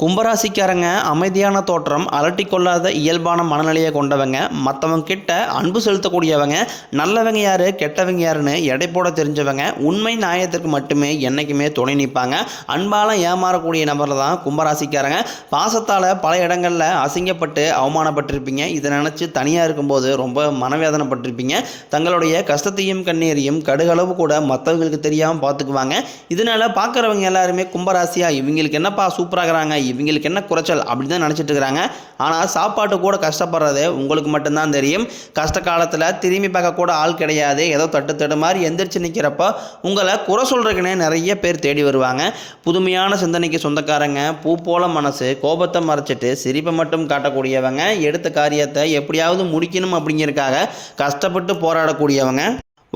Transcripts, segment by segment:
கும்பராசிக்காரங்க அமைதியான தோற்றம் அலட்டிக்கொள்ளாத இயல்பான மனநிலையை கொண்டவங்க மற்றவங்க கிட்ட அன்பு செலுத்தக்கூடியவங்க நல்லவங்க யாரு கெட்டவங்க யாருன்னு எடை போட தெரிஞ்சவங்க உண்மை நியாயத்திற்கு மட்டுமே என்றைக்குமே துணை நிற்பாங்க. அன்பால ஏமாறக்கூடிய நபரில் தான் கும்பராசிக்காரங்க. பாசத்தால் பல இடங்களில் அசிங்கப்பட்டு அவமானப்பட்டிருப்பீங்க. இதை நினச்சி தனியாக இருக்கும்போது ரொம்ப மனவேதனைப்பட்டிருப்பீங்க. தங்களுடைய கஷ்டத்தையும் கண்ணீரையும் கடுகளவு கூட மற்றவங்களுக்கு தெரியாமல் பார்த்துக்குவாங்க. இதனால் பார்க்குறவங்க எல்லாருமே கும்பராசியாக இவங்களுக்கு என்னப்பா சூப்பராகிறாங்க இவங்களுக்கு என்ன குறைச்சல் அப்படி தான் நினச்சிட்டு இருக்கிறாங்க. ஆனால் சாப்பாட்டு கூட கஷ்டப்படுறது உங்களுக்கு மட்டும்தான் தெரியும். கஷ்ட காலத்தில் திரும்பி பார்க்க கூட ஆள் கிடையாது. ஏதோ தட்டு தட்டு மாதிரி எந்திரிச்சு நிற்கிறப்ப உங்களை குறை சொல்கிறதுக்குன்னே நிறைய பேர் தேடி வருவாங்க. புதுமையான சிந்தனைக்கு சொந்தக்காரங்க பூ போல மனசு கோபத்தை மறைச்சிட்டு சிரிப்பை மட்டும் காட்டக்கூடியவங்க எடுத்த காரியத்தை எப்படியாவது முடிக்கணும் அப்படிங்கிறதுக்காக கஷ்டப்பட்டு போராடக்கூடியவங்க.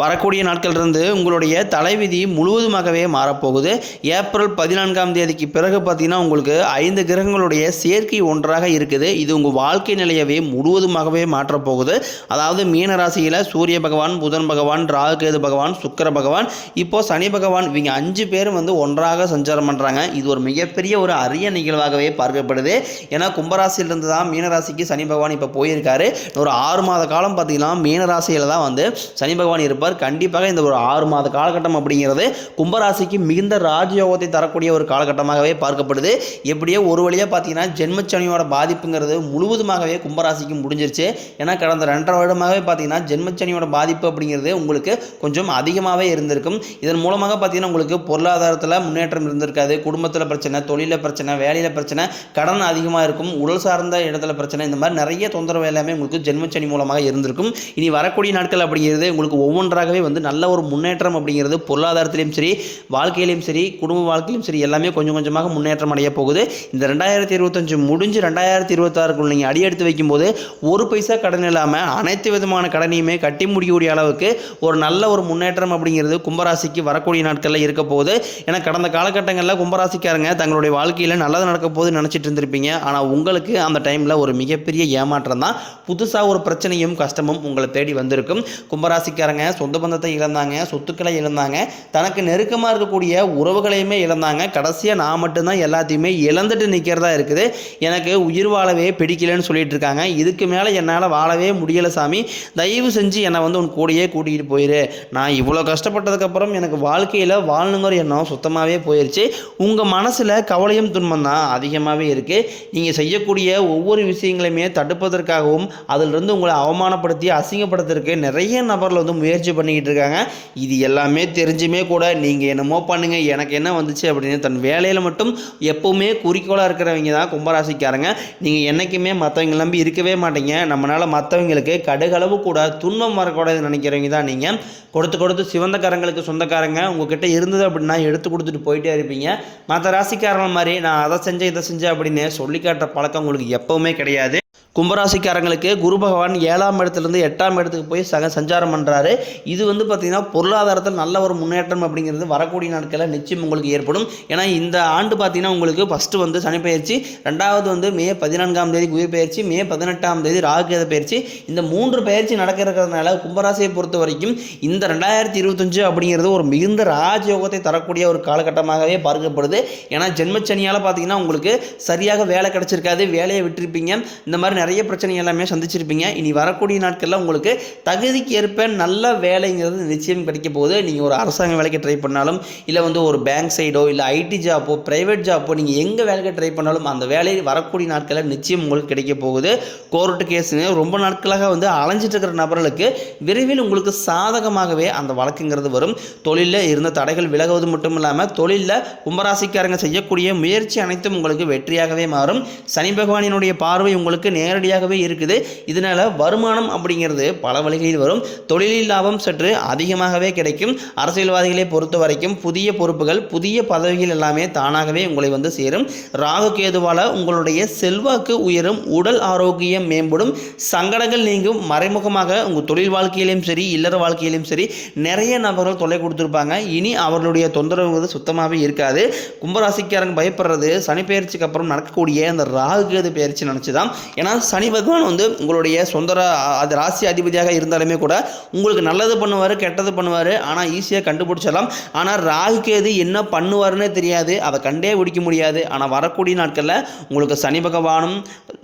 வரக்கூடிய நாட்களிலிருந்து உங்களுடைய தலைவிதி முழுவதுமாகவே மாறப்போகுது. ஏப்ரல் பதினான்காம் தேதிக்கு பிறகு பார்த்தீங்கன்னா உங்களுக்கு ஐந்து கிரகங்களுடைய சேர்க்கை ஒன்றாக இருக்குது. இது உங்கள் வாழ்க்கை நிலையவே முழுவதுமாகவே மாற்றப்போகுது. அதாவது மீன ராசியில் சூரிய பகவான் புதன் பகவான் ராகுகேது பகவான் சுக்கர பகவான். இப்போ சனி பகவான் இவங்க அஞ்சு பேரும் வந்து ஒன்றாக சஞ்சாரம் பண்ணுறாங்க இது ஒரு மிகப்பெரிய ஒரு அரிய நிகழ்வாகவே பார்க்கப்படுது. ஏன்னா கும்பராசியிலிருந்து தான் மீனராசிக்கு சனி பகவான் இப்போ போயிருக்காரு. ஒரு ஆறு மாத காலம் பார்த்தீங்கன்னா மீனராசியில் தான் வந்து சனி பகவான் இருப்பார். கண்டிப்பாக இந்த ஒரு ஆறு மாத காலகட்டம் அப்படிங்கிறது கும்பராசிக்கு மிகுந்த ராஜயோகத்தை தரக்கூடிய ஒரு காலகட்டமாகவே பார்க்கப்படுது. எப்படியோ ஒரு வழியாக பார்த்தீங்கன்னா ஜென்மச்சனியோட பாதிப்புங்கிறது முழுவதுமாகவே கும்பராசிக்கு முடிஞ்சிருச்சு. ஏன்னா கடந்த ரெண்டரை வருடமாகவே பார்த்தீங்கன்னா ஜென்மச்சனியோட பாதிப்பு அப்படிங்கிறது உங்களுக்கு கொஞ்சம் அதிகமாகவே இருந்திருக்கும். இதன் மூலமாக பார்த்தீங்கன்னா உங்களுக்கு பொருளாதாரத்தில் முன்னேற்றம் இருந்திருக்காது. குடும்பத்தில் பிரச்சனை தொழிலில் பிரச்சனை வேலையில் பிரச்சனை கடன் அதிகமாக இருக்கும். உடல் சார்ந்த இடத்துல பிரச்சனை இந்த மாதிரி நிறைய தொந்தரவு எல்லாமே உங்களுக்கு ஜென்மச்சனி மூலமாக இருந்திருக்கும். இனி வரக்கூடிய நாட்கள் அப்படிங்கிறது உங்களுக்கு ஒவ்வொன்றாகவே வந்து நல்ல ஒரு முன்னேற்றம் அப்படிங்கிறது பொருளாதாரத்திலையும் சரி வாழ்க்கையிலையும் சரி குடும்ப வாழ்க்கையிலும் சரி எல்லாமே கொஞ்சம் கொஞ்சமாக முன்னேற்றம் அடைய போகுது. இந்த ரெண்டாயிரத்தி இருபத்தஞ்சு முடிஞ்சு ரெண்டாயிரத்தி இருபத்தாறுக்குள் நீங்கள் அடி எடுத்து வைக்கும்போது ஒரு பைசா கடன் இல்லாமல் அனைத்து விதமான கடனையுமே கட்டி முடிக்கக்கூடிய அளவுக்கு ஒரு நல்ல ஒரு முன்னேற்றம் அப்படிங்கிறது கும்பராசிக்கு வரக்கூடிய நாட்களில் இருக்க போகுது. ஏன்னா கடந்த காலகட்டங்களில் கும்பராசிக்காரங்க தங்களுடைய வாழ்க்கையில் நல்லது நடக்க போகுது நினச்சிட்டு இருந்திருப்பீங்க. ஆனால் உங்களுக்கு அந்த டைமில் ஒரு மிகப்பெரிய ஏமாற்றம் தான். புதுசாக ஒரு பிரச்சனையும் கஷ்டமும் உங்களை தேடி வந்திருக்கும். கும்பராசிக்காரங்க சொந்த பந்தத்தை இழந்தாங்க சொத்துக்களை இழந்தாங்க. தனக்கு நெருக்கமாக இருக்கக்கூடிய உறவுகளையுமே இழந்தாங்க. கடைசியாக நான் மட்டும்தான் எல்லாத்தையுமே இழந்துட்டு நிற்கிறதா இருக்குது. எனக்கு உயிர் வாழவே பிடிக்கலன்னு சொல்லிட்டு இருக்காங்க. இதுக்கு மேலே என்னால் வாழவே முடியலை சாமி. தயவு செஞ்சு என்னை வந்து உன் கூடயே கூட்டிகிட்டு போயிரு. நான் இவ்வளோ கஷ்டப்பட்டதுக்கப்புறம் எனக்கு வாழ்க்கையில் வாழணுங்கிற எண்ணம் சுத்தமாகவே போயிடுச்சு உங்கள் மனசில் கவலையும் துன்பம் தான் அதிகமாகவே இருக்குது நீங்கள் செய்யக்கூடிய ஒவ்வொரு விஷயங்களையுமே தடுப்பதற்காகவும் அதிலிருந்து உங்களை அவமானப்படுத்தி அசிங்கப்படுத்துறதுக்கு நிறைய நபர்கள் வந்து முயற்சி பண்ணிக்கிட்டு இருக்காங்க. இது எல்லாமே தெரிஞ்சுமே கூட நீங்கள் என்னமோ பண்ணுங்கள் எனக்கு என்ன வந்துச்சு அப்படின்னு தன் வேலையில் மட்டும் எப்போவுமே குறிக்கோளாக இருக்கிறவங்க தான் கும்பராசிக்காரங்க. நீங்கள் என்றைக்குமே மற்றவங்க நம்பி இருக்கவே மாட்டீங்க. நம்மளால் மற்றவங்களுக்கு கடுகளவு கூட துன்பம் வரக்கூடாதுன்னு நினைக்கிறவங்க தான் நீங்கள் கொடுத்து கொடுத்து சிவந்தக்காரங்களுக்கு சொந்தக்காரங்க உங்ககிட்ட இருந்தது அப்படின்னா எடுத்து கொடுத்துட்டு போயிட்டே இருப்பீங்க. மற்ற ராசிக்காரங்க மாதிரி நான் அதை செஞ்சேன் இதை செஞ்சேன் அப்படின்னு சொல்லி காட்டுற பழக்கம் உங்களுக்கு எப்போவுமே கிடையாது. கும்பராசிக்காரங்களுக்கு குரு பகவான் ஏழாம் இடத்துலேருந்து எட்டாம் இடத்துக்கு போய் சக சஞ்சாரம் பண்ணுறாரு இது வந்து பார்த்திங்கன்னா பொருளாதாரத்தில் நல்ல ஒரு முன்னேற்றம் அப்படிங்கிறது வரக்கூடிய நாட்களில் நிச்சயம் உங்களுக்கு ஏற்படும். ஏன்னா இந்த ஆண்டு பார்த்திங்கன்னா உங்களுக்கு ஃபஸ்ட்டு வந்து சனி பயிற்சி ரெண்டாவது வந்து மே பதினான்காம் தேதி குரு பயிற்சி மே பதினெட்டாம் தேதி ராகுகேத பயிற்சி இந்த மூன்று பயிற்சி நடக்கிறதுனால கும்பராசியை பொறுத்த வரைக்கும் இந்த ரெண்டாயிரத்தி இருபத்தஞ்சு அப்படிங்கிறது ஒரு மிகுந்த ராஜயோகத்தை தரக்கூடிய ஒரு காலகட்டமாகவே பார்க்கப்படுது. ஏன்னா ஜென்மச்சனியால் பார்த்திங்கன்னா உங்களுக்கு சரியாக வேலை கிடச்சிருக்காது வேலையை விட்டிருப்பீங்க. இந்த மாதிரி நிறைய பிரச்சனை எல்லாமே சந்திச்சிருப்பீங்க. இனி வரக்கூடிய நாட்களில் உங்களுக்கு தகுதிக்கு ஏற்ப நல்ல வேலைங்கிறது நிச்சயம் கிடைக்க போகுது. நீங்கள் ஒரு அரசாங்க வேலைக்கு ட்ரை பண்ணாலும் இல்லை வந்து ஒரு பேங்க் சைடோ இல்லை ஐடி ஜாப்போ ப்ரைவேட் ஜாப்போ நீங்கள் எங்கே வேலைக்கு ட்ரை பண்ணாலும் அந்த வேலை வரக்கூடிய நாட்களில் நிச்சயம் உங்களுக்கு கிடைக்க போகுது. கோர்ட்டு கேஸுங்க ரொம்ப நாட்களாக வந்து அலைஞ்சிட்டு இருக்கிற நபர்களுக்கு விரைவில் உங்களுக்கு சாதகமாகவே அந்த வழக்குங்கிறது வரும். தொழிலில் இருந்த தடைகள் விலகுவது மட்டும் இல்லாமல் தொழிலில் கும்பராசிக்காரங்க செய்யக்கூடிய முயற்சி அனைத்தும் உங்களுக்கு வெற்றியாகவே மாறும். சனி பகவானினுடைய பார்வை உங்களுக்கு நேரடியாகவே இருக்குது. இதனால் வருமானம் அப்படிங்கிறது பல வழிகளில் வரும். தொழிலில் லாபம் சற்று அதிகமாகவே கிடைக்கும். அரசியல்வாதிகளை பொறுத்த வரைக்கும் புதிய பொறுப்புகள் புதிய பதவிகள் எல்லாமே தானாகவே உங்களை வந்து சேரும். ராகு கேதுவால் உங்களுடைய செல்வாக்கு உயரும். உடல் ஆரோக்கியம் மேம்படும். சங்கடங்கள் நீங்கும். மறைமுகமாக உங்கள் தொழில் வாழ்க்கையிலும் சரி இல்லற வாழ்க்கையிலும் சரி நிறைய நபர்கள் தொல்லை கொடுத்துருப்பாங்க. இனி அவர்களுடைய தொந்தரவு சுத்தமாகவே இருக்காது. கும்பராசிக்காரங்க பயப்படுறது சனி பயிற்சிக்கு அப்புறம் நடக்கக்கூடிய அந்த ராகு கேது பயிற்சி நினச்சி தான் ஏன்னா சனி பகவான் வந்து உங்களுடைய சொந்த ரா- அது ராசி அதிபதியாக இருந்தாலுமே கூட உங்களுக்கு நல்லது பண்ணுவார் கெட்டது பண்ணுவார் ஆனால் ஈஸியாக கண்டுபிடிச்சிடலாம். ஆனால் ராகு கேது என்ன பண்ணுவாருன்னே தெரியாது அதை கண்டே பிடிக்க முடியாது. ஆனால் வரக்கூடிய நாட்களில் உங்களுக்கு சனி பகவானும்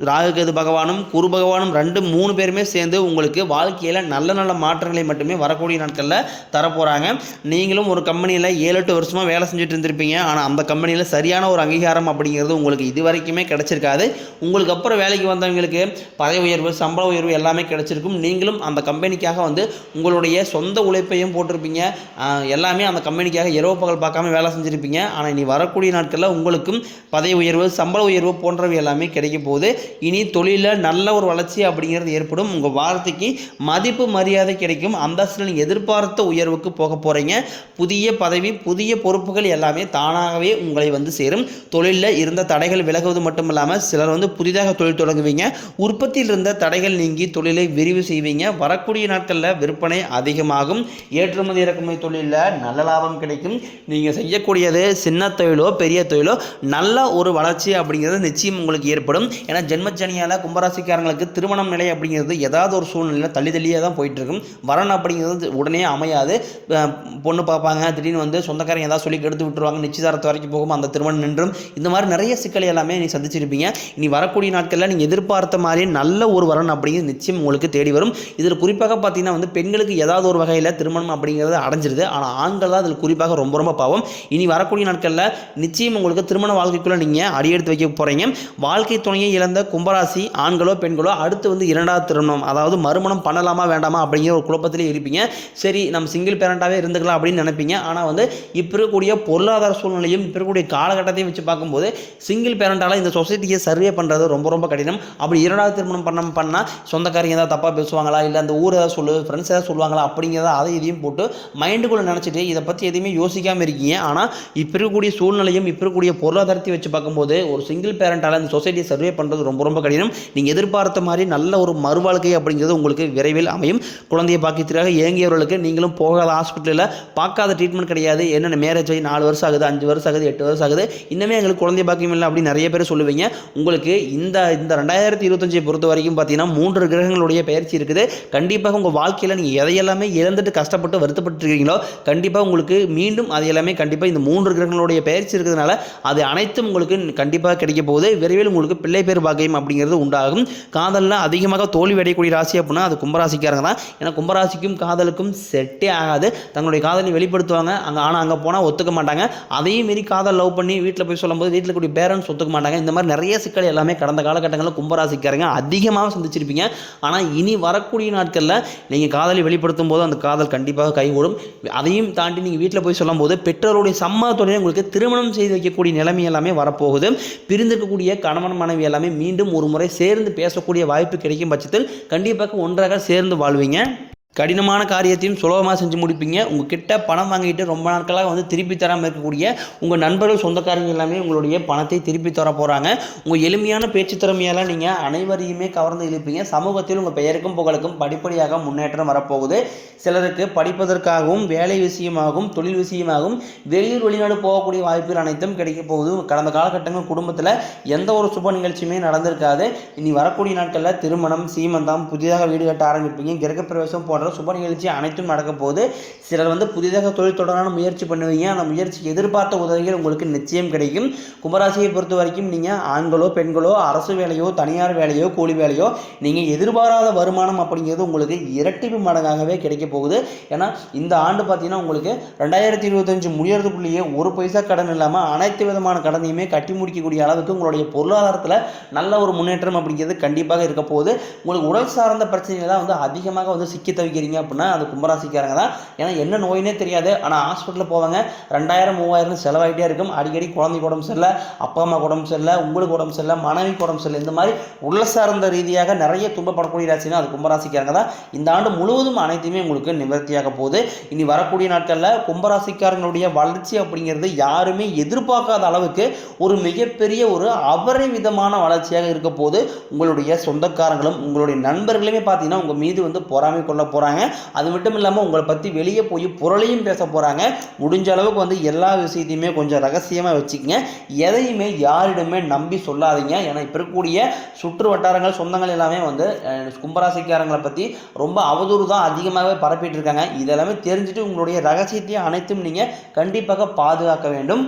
ராகு கேது பகவானும் குரு பகவானும் ரெண்டு மூணு பேருமே சேர்ந்து உங்களுக்கு வாழ்க்கையில் நல்ல நல்ல மாற்றங்களை மட்டுமே வரக்கூடிய நாட்களில் தரப்போகிறாங்க நீங்களும் ஒரு கம்பெனியில் ஏழு எட்டு வருஷமாக வேலை செஞ்சுட்டு இருந்திருப்பீங்க. ஆனால் அந்த கம்பெனியில் சரியான ஒரு அங்கீகாரம் அப்படிங்கிறது உங்களுக்கு இது வரைக்குமே கிடச்சிருக்காது. உங்களுக்கு அப்புறம் வேலைக்கு வந்தவங்களுக்கு பதவி உயர்வு சம்பள உயர்வு எல்லாமே கிடைச்சிருக்கும். நீங்களும் அந்த கம்பெனிக்காக வந்து உங்களுடைய சொந்த உழைப்பையும் போட்டிருப்பீங்க. எல்லாமே அந்த கம்பெனிக்காக இரவு பகல் பார்க்காம வேலை செஞ்சுருப்பீங்க. ஆனால் இனி வரக்கூடிய நாட்களில் உங்களுக்கும் பதவி உயர்வு சம்பள உயர்வு போன்றவை எல்லாமே கிடைக்க போகுது. இனி தொழிலில் நல்ல ஒரு வளர்ச்சி அப்படிங்கிறது ஏற்படும். உங்கள் வார்த்தைக்கு மதிப்பு மரியாதை கிடைக்கும். அந்தஸ்தில் நீங்கள் எதிர்பார்த்த உயர்வுக்கு போக போகிறீங்க புதிய பதவி புதிய பொறுப்புகள் எல்லாமே தானாகவே உங்களை வந்து சேரும். தொழிலில் இருந்த தடைகள் விலகுவது மட்டும் இல்லாமல் சிலர் வந்து புதிதாக தொழில் தொடங்குவீங்க. உற்பத்தியில் இருந்த தடைகள் நீங்கி தொழிலை விரிவு செய்வீங்க. வரக்கூடிய நாட்களில் விற்பனை அதிகமாகும். ஏற்றுமதி இறக்குமதி தொழிலில் நல்ல லாபம் கிடைக்கும். நீங்கள் செய்யக்கூடியது சின்ன தொழிலோ பெரிய தொழிலோ நல்ல ஒரு வளர்ச்சி அப்படிங்கிறது நிச்சயம் உங்களுக்கு ஏற்படும். ஏன்னா ஜென்மச்சனியால் கும்பராசிக்காரங்களுக்கு திருமணம் நிலை அப்படிங்கிறது ஏதாவது ஒரு சூழ்நிலையில் தள்ளி தள்ளியாக தான் போயிட்டு இருக்கும் வரன் அப்படிங்கிறது உடனே அமையாது. பொண்ணு பார்ப்பாங்க திடீர்னு வந்து சொந்தக்காரங்க ஏதாவது சொல்லி கெடுத்து விட்டுருவாங்க நிச்சயதாரத்து வரைக்கும் போகும் அந்த திருமணம் நின்றும். இந்த மாதிரி நிறைய சிக்கல் எல்லாமே நீ சந்திச்சிருப்பீங்க. இனி வரக்கூடிய நாட்களில் நீங்கள் எதிர் எதிர்பார்த்த மாதிரி நல்ல ஒரு வரன் அப்படிங்கிறது நிச்சயம் உங்களுக்கு தேடி வரும். இதில் குறிப்பாக பார்த்தீங்கன்னா வந்து பெண்களுக்கு ஏதாவது ஒரு வகையில் திருமணம் அப்படிங்கிறது அடைஞ்சிருது. ஆனால் ஆண்கள் தான் அதில் குறிப்பாக ரொம்ப ரொம்ப பாவம். இனி வரக்கூடிய நாட்களில் நிச்சயம் உங்களுக்கு திருமண வாழ்க்கைக்குள்ளே நீங்கள் அடியெடுத்து வைக்க போகிறீங்க வாழ்க்கை துணையை இழந்த கும்பராசி ஆண்களோ பெண்களோ அடுத்து வந்து இரண்டாவது திருமணம் அதாவது மறுமணம் பண்ணலாமா வேண்டாமா அப்படிங்கிற ஒரு குழப்பத்திலே இருப்பீங்க. சரி நம்ம சிங்கிள் பேரண்டாகவே இருந்துக்கலாம் அப்படின்னு நினைப்பீங்க. ஆனால் வந்து இப்போ இருக்கக்கூடிய பொருளாதார சூழ்நிலையும் இப்போ இருக்கக்கூடிய காலகட்டத்தையும் வச்சு பார்க்கும்போது சிங்கிள் பேரண்டால் இந்த சொசைட்டியை சர்வே பண்ணுறது ரொம்ப ரொம்ப கடினம். அப்படி இரண்டாவது திருமணம் பண்ண பண்ணால் சொந்தக்காரங்க ஏதாவது தப்பாக பேசுவாங்களா? இல்லை அந்த ஊர் ஏதாவது சொல்லு ஃப்ரெண்ட்ஸ் ஏதாவது சொல்லுவாங்களா? அப்படிங்கிறத அதை இதையும் போட்டு மைண்டுக்குள்ளே நினச்சிட்டு இதை பற்றி எதுவுமே யோசிக்காமல் இருக்கீங்க. ஆனால் இப்போ இருக்கக்கூடிய சூழ்நிலையும் இப்போ இருக்கக்கூடிய பொருளாதாரத்தை வச்சு பார்க்கும்போது ஒரு சிங்கிள் பேரண்டால் இந்த சொசைட்டியை சர்வே பண்ணுறது ரொம்ப ரொம்ப கடினம். நீங்கள் எதிர்பார்த்த மாதிரி நல்ல ஒரு மறுவாழ்க்கை அப்படிங்கிறது உங்களுக்கு விரைவில் அமையும். குழந்தைய பாக்கியத்திற்காக இயங்கியவர்களுக்கு நீங்களும் போகாத ஹாஸ்பிட்டலில் பார்க்காத ட்ரீட்மெண்ட் கிடையாது. என்னென்ன மேரேஜ் ஆகி நாலு வருஷம் ஆகுது அஞ்சு வருஷம் ஆகுது எட்டு வருஷம் ஆகுது. இன்னுமே எங்களுக்கு குழந்தை பாக்கியம் இல்லை அப்படின்னு நிறைய பேர் சொல்லுவீங்க. உங்களுக்கு இந்த இந்த ரெண்டாயிரத்தி இருபத்தஞ்சை பொறுத்த வரைக்கும் பார்த்தீங்கன்னா மூன்று கிரகங்களுடைய பயிற்சி இருக்குது. கண்டிப்பாக உங்கள் வாழ்க்கையில் நீங்கள் எதையெல்லாமே இழந்துட்டு கஷ்டப்பட்டு வருத்தப்பட்டு இருக்கீங்களோ கண்டிப்பாக உங்களுக்கு மீண்டும் அது எல்லாமே கண்டிப்பாக இந்த மூன்று கிரகங்களுடைய பயிற்சி இருக்கிறதுனால அது அனைத்தும் உங்களுக்கு கண்டிப்பாக கிடைக்க போகுது. விரைவில் உங்களுக்கு பிள்ளை பேர் பாக்கியம் அப்படிங்கிறது உண்டாகும். காதலில் அதிகமாக தோல்வி அடையக்கூடிய ராசி அப்படின்னா அது கும்பராசிக்காரங்க தான். ஏன்னா கும்பராசிக்கும் காதலுக்கும் செட்டே ஆகாது. தங்களுடைய காதலை வெளிப்படுத்துவாங்க. அங்கே ஆனால் அங்கே போனால் ஒத்துக்க மாட்டாங்க. அதையும் மீறி காதல் லவ் பண்ணி வீட்டில் போய் சொல்லும்போது வீட்டில் கூடிய பேரண்ட்ஸ் ஒத்துக்க மாட்டாங்க. இந்த மாதிரி நிறைய சிக்கல் எல்லாமே கடந்த காலகட்டங்களில் கும்பராசிக்காரங்க அதிகமாக சந்திச்சிருப்பீங்க. ஆனால் இனி வரக்கூடிய நாட்களில் நீங்கள் காதலை வெளிப்படுத்தும் போது அந்த காதல் கண்டிப்பாக கைகூடும். அதையும் தாண்டி நீங்கள் வீட்டில் போய் சொல்லும் போது பெற்றோருடைய சம்மதத்தோடய உங்களுக்கு திருமணம் செய்து வைக்கக்கூடிய நிலைமை எல்லாமே வரப்போகுது. பிரிந்திருக்கக்கூடிய கணவன் மனைவி எல்லாமே மீண்டும் ஒரு முறை சேர்ந்து பேசக்கூடிய வாய்ப்பு கிடைக்கும் பட்சத்தில் கண்டிப்பாக ஒன்றாக சேர்ந்து வாழ்வீங்க. கடினமான காரியத்தையும் சுலபமாக செஞ்சு முடிப்பீங்க. உங்கள் கிட்ட பணம் வாங்கிட்டு ரொம்ப நாட்களாக வந்து திருப்பி தராமல் இருக்கக்கூடிய உங்கள் நண்பர்கள் சொந்தக்காரங்க எல்லாமே உங்களுடைய பணத்தை திருப்பி தர போகிறாங்க உங்கள் எளிமையான பேச்சு திறமையால் நீங்கள் அனைவரையுமே கவர்ந்து இழுப்பீங்க. சமூகத்தில் உங்கள் பெயருக்கும் புகழுக்கும் படிப்படியாக முன்னேற்றம் வரப்போகுது. சிலருக்கு படிப்பதற்காகவும் வேலை விஷயமாகவும் தொழில் விஷயமாகவும் வெளியூர் வெளிநாடு போகக்கூடிய வாய்ப்புகள் அனைத்தும் கிடைக்க போகுது. கடந்த காலகட்டங்கள் குடும்பத்தில் எந்த ஒரு சுப நிகழ்ச்சியுமே நடந்திருக்காது. இனி வரக்கூடிய நாட்களில் திருமணம் சீமந்தம் புதிதாக வீடு கட்ட ஆரம்பிப்பீங்க. கிரகப்பிரவேசம் போன்ற சுப நிகழ்ச்சி அனைத்தும் நடக்க போகுது. சிலர் வந்து புதிதாக தொழில் தொடரான முயற்சி பண்ணுவீங்க. அந்த முயற்சிக்கு எதிர்பார்த்த உதவிகள் உங்களுக்கு நிச்சயம் கிடைக்கும். கும்பராசியை பொறுத்த வரைக்கும் நீங்கள் ஆண்களோ பெண்களோ அரசு வேலையோ தனியார் வேலையோ கூலி வேலையோ நீங்கள் எதிர்பாராத வருமானம் அப்படிங்கிறது உங்களுக்கு இரட்டிப்பு மடங்காகவே கிடைக்க போகுது. ஏன்னா இந்த ஆண்டு பார்த்தீங்கன்னா உங்களுக்கு ரெண்டாயிரத்தி இருபத்தஞ்சு முடியறதுக்குள்ளேயே ஒரு பைசா கடன் இல்லாமல் அனைத்து விதமான கடனையுமே கட்டி முடிக்கக்கூடிய அளவுக்கு உங்களுடைய பொருளாதாரத்தில் நல்ல ஒரு முன்னேற்றம் அப்படிங்கிறது கண்டிப்பாக இருக்க போகுது. உங்களுக்கு உடல் சார்ந்த பிரச்சனைகள் தான் வந்து அதிகமாக வந்து சிக்கி தவிக்கிறீங்க அப்படின்னா அது கும்பராசிக்காரங்க தான். ஏன்னா என்ன நோயினே தெரியாது. ஆனால் ஹாஸ்பிட்டலில் போவாங்க. ரெண்டாயிரம் மூவாயிரம் செலவாகிட்டே இருக்கும். அடிக்கடி குழந்தைக்கு உடம்பு சரியில்லை அப்பா அம்மா உடம்பு சரியில்லை உங்களுக்கு உடம்பு சரியில்லை மனைவிக்கு உடம்பு சரியில்லை. இந்த மாதிரி உள்ள சார்ந்த ரீதியாக நிறைய துன்பப்படக்கூடிய ராசினா அது கும்பராசிக்காரங்க தான். இந்த ஆண்டு முழுவதும் அனைத்துமே உங்களுக்கு நிவர்த்தியாக போகுது. இனி வரக்கூடிய நாட்களில் கும்பராசிக்காரங்களுடைய வளர்ச்சி அப்படிங்கிறது யாருமே எதிர்பார்க்காத அளவுக்கு ஒரு மிகப்பெரிய ஒரு அவரை விதமான வளர்ச்சியாக இருக்க போது உங்களுடைய சொந்தக்காரங்களும் உங்களுடைய நண்பர்களுமே பார்த்தீங்கன்னா உங்கள் மீது வந்து பொறாமை கொள்ள போகிறாங்க போகிறாங்க அது மட்டும் இல்லாமல் உங்களை பற்றி வெளியே போய் புரளையும் பேச போகிறாங்க முடிஞ்ச அளவுக்கு வந்து எல்லா விஷயத்தையுமே கொஞ்சம் ரகசியமாக வச்சுக்கோங்க. எதையுமே யாரிடமே நம்பி சொல்லாதீங்க. ஏன்னா இப்போ இருக்கக்கூடிய சுற்று வட்டாரங்கள் சொந்தங்கள் எல்லாமே வந்து கும்பராசிக்காரங்களை பற்றி ரொம்ப அவதூறு தான் அதிகமாகவே பரப்பிட்டு இருக்காங்க. இதெல்லாமே தெரிஞ்சுட்டு உங்களுடைய ரகசியத்தையும் அனைத்தும் நீங்கள் கண்டிப்பாக பாதுகாக்க வேண்டும்.